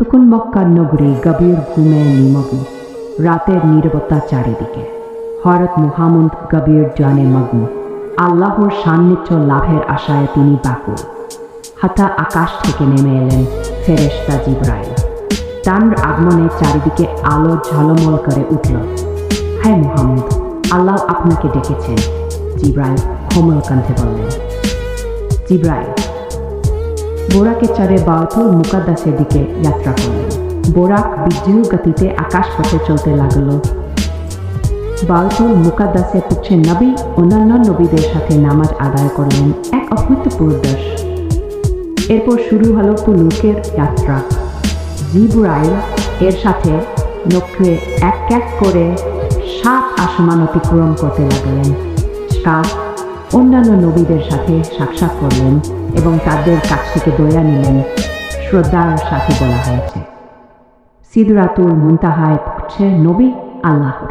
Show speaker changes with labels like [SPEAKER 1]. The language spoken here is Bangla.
[SPEAKER 1] তখন মক্কার নগরী গভীর ঘুমে নিমগ্ন। রাতের নীরবতা চারিদিকে। হরত মুহাম্মদ গভীর জানে মগ্ন। আল্লাহর সান্নিধ্য লাভের আশায় তিনি বাকুল হাতা আকাশ থেকে নেমে এলেন ফেরেশতা জিব্রাইল। তার আগমনে চারিদিকে আলো ঝলমল করে উঠল। হ্যাঁ মুহাম্মদ, আল্লাহ আপনাকে ডেকেছেন। জিব্রাইল কোমল কণ্ঠে বললেন, জিব্রাইল বোরাকে চড়ে বাউতুল মুকাদ্দাসের দিকে যাত্রা করলেন বোরাক বিদ্যুৎ গতিতে আকাশ পথে চলতে লাগল। বাউতুল মুকাদ্দাসে পুচ্ছে নবী অন্যান্য নবীদের সাথে নামাজ আদায় করলেন এক অভূতপূর্ব দর্শ। এরপর শুরু হলো তুলুকের যাত্রা। জিব্রাইল এর সাথে নক্ষে এক এক করে সাত আসমান অতিক্রম করতে লাগলেন। কাজ অন্যান্য নবীদের সাথে সাক্ষাৎ করলেন এবং তাদের কাছ থেকে দয়া নিলেন। শ্রদ্ধার সাথে বলা হয়েছে, সিদরাতুল মুন্তাহায় পড়ছে নবী আল্লাহর।